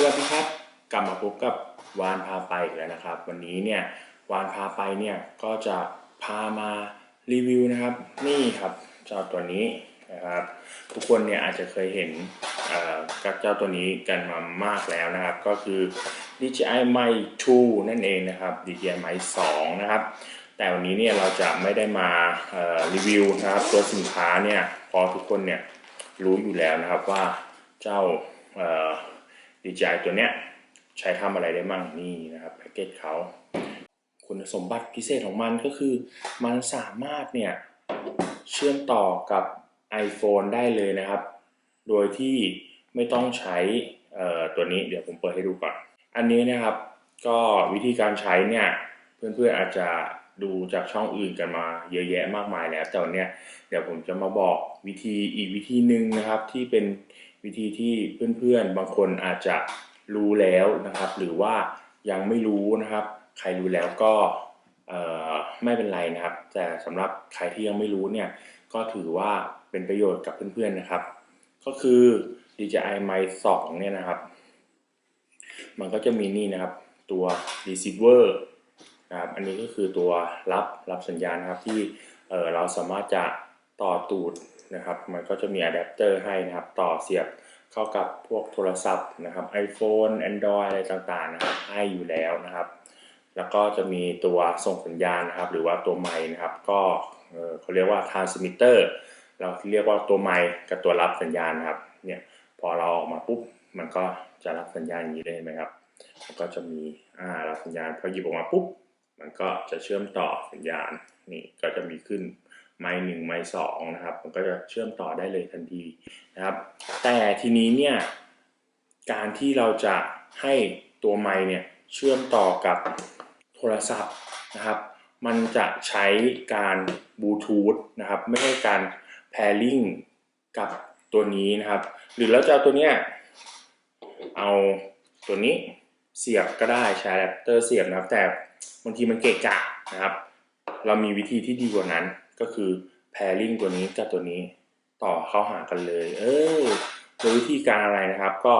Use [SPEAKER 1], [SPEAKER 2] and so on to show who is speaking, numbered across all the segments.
[SPEAKER 1] สวัสดีครับ กลับมาพบกับวานพาไปอีกแล้วนะครับ วันนี้เนี่ยวานพาไปเนี่ยก็จะพามารีวิวนะครับ นี่ครับเจ้าตัวนี้นะครับ ทุกคนเนี่ยอาจจะเคยเห็นเอ่อกับเจ้าตัวนี้กันมามากแล้วนะครับ ก็คือ DJI Mic 2 นั่นเองนะครับ DJI Mic 2 นะครับ แต่วันนี้เนี่ยเราจะไม่ได้มารีวิวนะครับ ตัวสินค้าเนี่ยเพอทุกคนเนี่ยรู้อยู่แล้วนะครับว่าเจ้า DJI ตัวเนี้ยใช้ทำอะไรได้มั่งนี่นะครับแพ็กเกจเขาคุณสมบัติพิเศษของมันก็คือ มันสามารถเนี่ยเชื่อมต่อกับ iPhone ได้เลยนะครับ โดยที่ไม่ต้องใช้ตัวนี้เดี๋ยวผมเปิดให้ดูก่อน อันนี้นะครับก็วิธีการใช้เนี่ยเพื่อนๆอาจจะดูจากช่องอื่นกันมาเยอะแยะมากมายแล้วแต่วันนี้เดี๋ยวผมจะมาบอกวิธีอีกวิธีหนึ่งนะครับที่เป็น วิธีที่เพื่อนๆ บางคนอาจจะรู้แล้วนะครับ หรือว่ายังไม่รู้นะครับ ใครรู้แล้วก็ไม่เป็นไรนะครับ แต่สำหรับใครที่ยังไม่รู้เนี่ยก็ถือว่าเป็นประโยชน์กับเพื่อนๆนะครับ ก็คือ DJI Mic 2เนี่ยนะครับ มันก็จะมีนี่นะครับตัว receiver นะครับอันนี้ก็คือตัวรับรับสัญญาณนะครับที่เเราสามารถจะต่อตูด นะครับ มันก็จะมีอะแดปเตอร์ให้นะครับ ต่อเสียบเข้ากับพวกโทรศัพท์นะครับ iPhone Android อะไรต่างๆนะครับให้อยู่แล้วนะครับ แล้วก็จะมีตัวส่งสัญญาณนะครับ หรือว่าตัวไมค์นะครับ ก็เขาเรียกว่า transmitter เราเรียกว่าตัวไมค์กับตัวรับสัญญาณนะครับ เนี่ยพอเราออกมาปุ๊บมันก็จะรับสัญญาณอย่างนี้ได้ไหมครับแล้วก็จะมีอ่ารับสัญญาณพอหยิบออกมาปุ๊บมันก็จะเชื่อมต่อสัญญาณนี่ก็จะมีขึ้น ไมค์หนึ่งไมค์สองนะครับ มันก็จะเชื่อมต่อได้เลยทันทีนะครับ แต่ทีนี้เนี่ยการที่เราจะให้ตัวไมค์เนี่ยเชื่อมต่อกับโทรศัพท์นะครับ มันจะใช้การบลูทูธนะครับ ไม่ใช่การ pairing กับตัวนี้นะครับ หรือเราจะเอาตัวเนี้ยเอาตัวนี้เสียบก็ได้ใช้อะแปเตอร์เสียบนะครับ แต่บางทีมันเกะกะนะครับ เรามีวิธีที่ดีกว่านั้น ก็คือ pairing ตัวนี้กับตัวนี้ต่อเข้าหากันเลย เออโดยวิธีการอะไรนะครับ ก็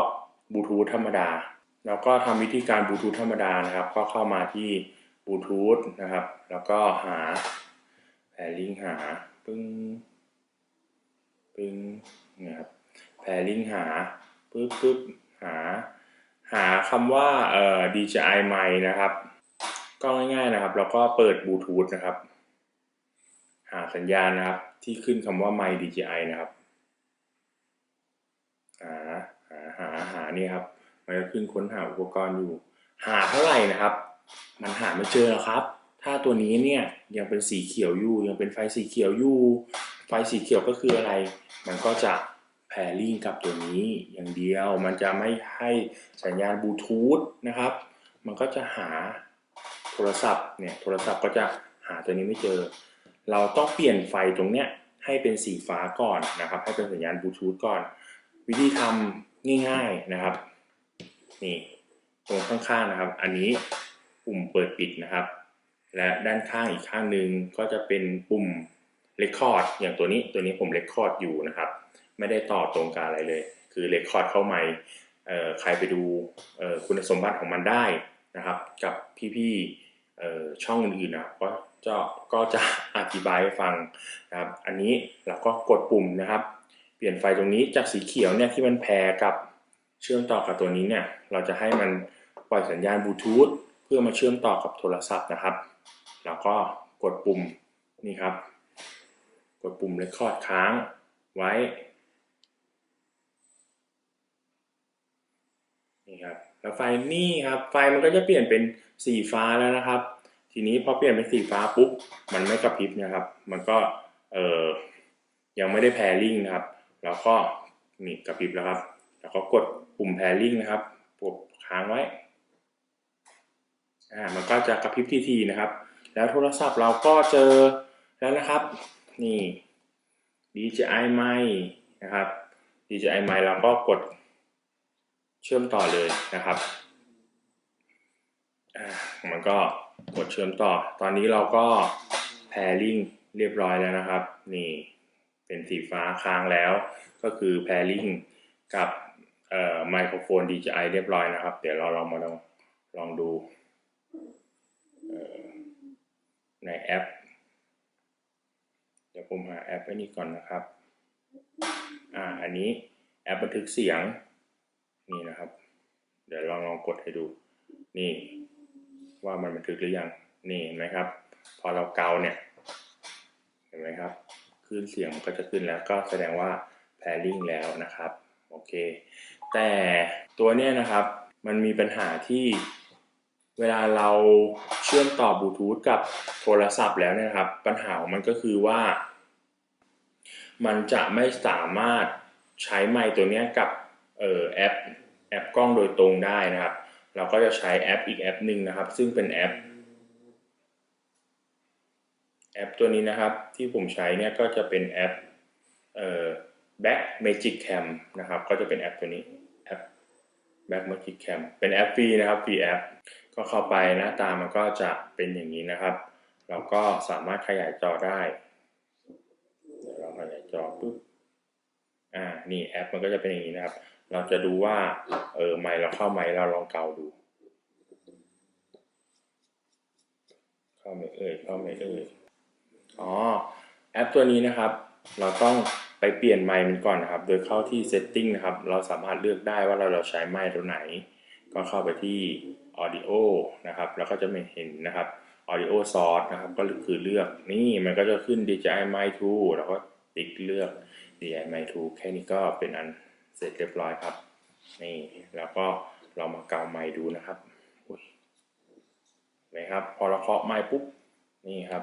[SPEAKER 1] บลูทูธธรรมดา แล้วก็ทำวิธีการบลูทูธธรรมดานะครับ ก็เข้ามาที่บลูทูธนะครับ แล้วก็หา pairing หาปึ้งปึ้งนี่ยครับแพรลิงหาปึ๊บปึ๊บหา หาคำว่าเอ่อ DJI mic นะครับ ก็ง่ายๆนะครับ แล้วก็เปิดบลูทูธนะครับ หาสัญญาณนะครับที่ขึ้นคำว่า mic DJI นะครับ หาหาหาหานี่ครับ มันก็ขึ้นค้นหาอุปกรณ์อยู่ หาเท่าไหร่นะครับ มันหาไม่เจอหรอกครับ ถ้าตัวนี้เนี่ยยังเป็นสีเขียวอยู่ ยังเป็นไฟสีเขียวอยู่ ไฟสีเขียวก็คืออะไร มันก็จะแพรลิงกับตัวนี้อย่างเดียว มันจะไม่ให้สัญญาณบลูทูธนะครับ มันก็จะหาโทรศัพท์เนี่ย โทรศัพท์ก็จะหาตัวนี้ไม่เจอ เราต้องเปลี่ยนไฟตรงเนี้ยให้เป็นสีฟ้าก่อนนะครับ ให้เป็นสัญญาณบลูทูธก่อน วิธีทำง่ายๆนะครับ นี่ตรงข้างๆนะครับ อันนี้ปุ่มเปิดปิดนะครับ และด้านข้างอีกข้างหนึ่งก็จะเป็นปุ่ม Record อย่างตัวนี้ตัวนี้ผม Record อยู่นะครับ ไม่ได้ต่อตรงกันอะไรเลย คือ Record เข้าไมค์เอ่อใครไปดูคุณสมบัติของมันได้นะครับ กับพี่ๆ ช่องอื่นๆนะก็จะก็จะอธิบายให้ฟังนะครับอันนี้เราก็กดปุ่มนะครับ เปลี่ยนไฟตรงนี้จากสีเขียวเนี่ยที่มันแพรกับเชื่อมต่อกับตัวนี้เนี่ยเราจะให้มันปล่อยสัญญาณบลูทูธเพื่อมาเชื่อมต่อกับโทรศัพท์นะครับแล้วก็กดปุ่มนี่ครับ กดปุ่ม Record ค้างไว้นี่ครับแล้วไฟนี่ครับไฟมันก็จะเปลี่ยนเป็นสีฟ้าแล้วนะครับ ทีนี้พอเปลี่ยนเป็นสีฟ้าปุ๊บมันไม่กระพริบนะครับ มันก็เออยังไม่ได้แพรลิงนะครับ แล้วก็นี่กระพริบแล้วครับ แล้วก็กดปุ่มแพรลิงนะครับกดค้างไว้อ่ามันก็จะกระพริบทีๆนะครับ แล้วโทรศัพท์เราก็เจอแล้วนะครับ นี่ DJI mic นะครับ DJI mic เราก็กดเชื่อมต่อเลยนะครับ อ่า มันก็ กดเชื่อมต่อ ตอนนี้เราก็ pairing เรียบร้อยแล้วนะครับ นี่เป็นสีฟ้าค้างแล้ว ก็คือ pairing กับไมโครโฟน DJI เรียบร้อยนะครับ เดี๋ยวเราลองมาลองลองดูในแอป เดี๋ยวผมหาแอปไว้นี้ก่อนนะครับ อ่า อันนี้แอปบันทึกเสียง นี่นะครับ เดี๋ยวลองลองกดให้ดู นี่ ว่ามันบันทึกหรือยังนี่เห็นไหมครับ พอเราเกาเนี่ยเห็นไหมครับคลื่นเสียงมันก็จะขึ้นแล้วก็แสดงว่าแพริ่งแล้วนะครับโอเคแต่ตัวเนี้ยนะครับมันมีปัญหาที่เวลาเราเชื่อมต่อบลูทูธกับโทรศัพท์แล้วเนี่ยนะครับ ปัญหาของมันก็คือว่า มันจะไม่สามารถใช้ไมค์ตัวเนี้ยกับเออแอปแอปกล้องโดยตรงได้นะครับ เราก็จะใช้แอปอีกแอปหนึ่งนะครับ ซึ่งเป็นแอป แอปตัวนี้นะครับที่ผมใช้เนี่ยก็จะเป็นแอปเอ่อ Back Magic Cam นะครับ ก็จะเป็นแอปตัวนี้แอป Back Magic Cam เป็นแอปฟรีนะครับฟรีแอปก็เข้าไปหน้าตามันก็จะเป็นอย่างนี้นะครับ เราก็สามารถขยายจอได้เดี๋ยวเราขยายจอปุ๊บอ่านี่แอปมันก็จะเป็นอย่างนี้นะครับ เราจะดูว่า เออ ไมค์เราเข้าไมค์เราลองเกาดู เข้าไหมเอ่ยเข้าไหมเอ่ยอ๋อ แอปตัวนี้นะครับ เราต้องไปเปลี่ยนไมค์มันก่อนนะครับ โดยเข้าที่ setting นะครับ เราสามารถเลือกได้ว่าเราเราใช้ไมค์ตัวไหน ก็เข้าไปที่ audio นะครับ แล้วก็จะไม่เห็นนะครับ audio source นะครับ ก็คือเลือก นี่มันก็จะขึ้น DJI Mic 2แล้วก็ติ๊กเลือก DJI Mic 2แค่นี้ก็เป็นอัน เสร็จเรียบร้อยครับ นี่แล้วก็เรามาเกาไมค์ดูนะครับเห็นไหมครับ พอเราเคาะไมค์ปุ๊บนี่ครับ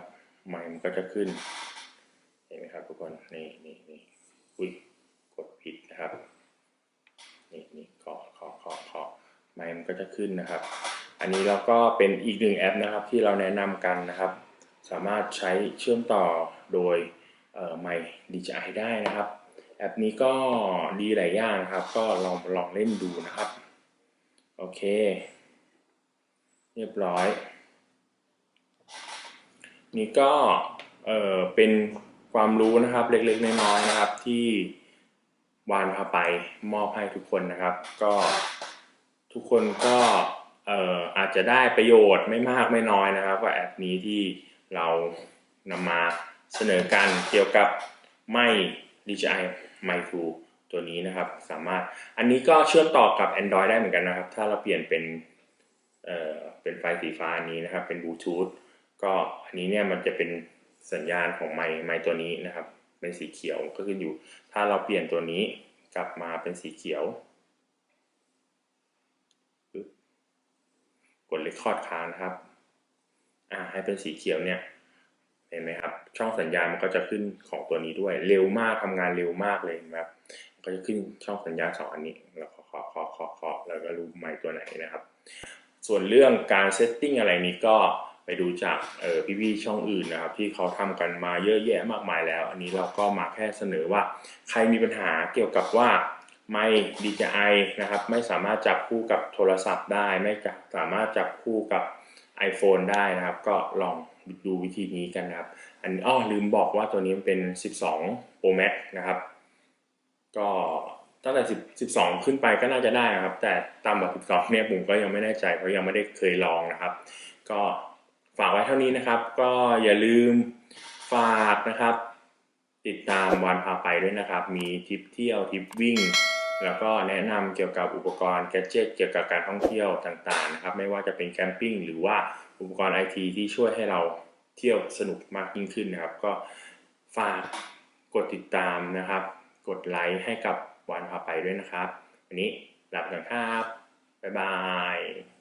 [SPEAKER 1] ไมค์มันก็จะขึ้น เห็นไหมครับทุกคนนี่นี่นี่อุ้ยกดผิดนะครับนี่นี่เคาะเคาะเคาะไมค์มันก็จะขึ้นนะครับ อันนี้เราก็เป็นอีกหนึ่งแอปนะครับ ที่เราแนะนำกันนะครับ สามารถใช้เชื่อมต่อโดยเอ่อไมค์ DJI ได้นะครับ แอปนี้ก็ดีหลายอย่างนะครับ ก็ลองลองเล่นดูนะครับ โอเค เรียบร้อย นี่ก็เออเป็นความรู้นะครับเล็กๆน้อยๆนะครับที่วานพาไปมอบให้ทุกคนนะครับ ก็ทุกคนก็เอ่ออาจจะได้ประโยชน์ไม่มากไม่น้อยนะครับกับแอปนี้ที่เรานำมาเสนอกันเกี่ยวกับไม่ DJI Mic 2ตัวนี้นะครับสามารถอันนี้ก็เชื่อมต่อกับ Android ได้เหมือนกันนะครับ ถ้าเราเปลี่ยนเป็นเอ่อเป็นไฟสีฟ้านี้นะครับ เป็นบลูทูธก็อันนี้เนี่ยมันจะเป็นสัญญาณของไมค์ไมค์ตัวนี้นะครับ เป็นสีเขียวก็ขึ้นอยู่ ถ้าเราเปลี่ยนตัวนี้กลับมาเป็นสีเขียว กดเลคคอร์ดค้างนะครับ อ่าให้เป็นสีเขียวเนี่ย ห็นไหมครับ ช่องสัญญาณมันก็จะขึ้นของตัวนี้ด้วย เร็วมากทำงานเร็วมากเลยนะครับ ก็จะขึ้นช่องสัญญาณสองอันนี้แล้วก็เคาะเคาะเคาะเคาะแล้วก็รู้ไมค์ตัวไหนนะครับ ส่วนเรื่องการเซตติ้งอะไรนี้ก็ไปดูจากเออพี่ๆช่องอื่นนะครับ ที่เขาทำกันมาเยอะแยะมากมายแล้ว อันนี้เราก็มาแค่เสนอว่าใครมีปัญหาเกี่ยวกับว่าไม่ DJI นะครับ ไม่สามารถจับคู่กับโทรศัพท์ได้ ไม่สามารถจับคู่กับ iPhone ได้นะครับ ก็ลอง ดูวิธีนี้กันนะครับ อันอ้อลืมบอกว่าตัวนี้มันเป็น 12 Pro Max นะครับ ก็ตั้งแต่10 12 ขึ้นไปก็น่าจะได้นะครับ แต่ต่ำกว่า12เนี่ยผมก็ยังไม่แน่ใจเพราะยังไม่ได้เคยลองนะครับ ก็ฝากไว้เท่านี้นะครับ ก็อย่าลืมฝากนะครับ ติดตามวันพาไปด้วยนะครับ มีทริปเที่ยวทริปวิ่ง แล้วก็แนะนำเกี่ยวกับอุปกรณ์แกดเจิตเกี่ยวกับการท่องเที่ยวต่างๆนะครับ ไม่ว่าจะเป็นแคมปิ้งหรือว่าอุปกรณ์ไอทีที่ช่วยให้เราเที่ยวสนุกมากยิ่งขึ้นนะครับ ก็ฝากกดติดตามนะครับ กดไลค์ให้กับวันพาไปด้วยนะครับ วันนี้ลาไปก่อนครับ บ๊ายบาย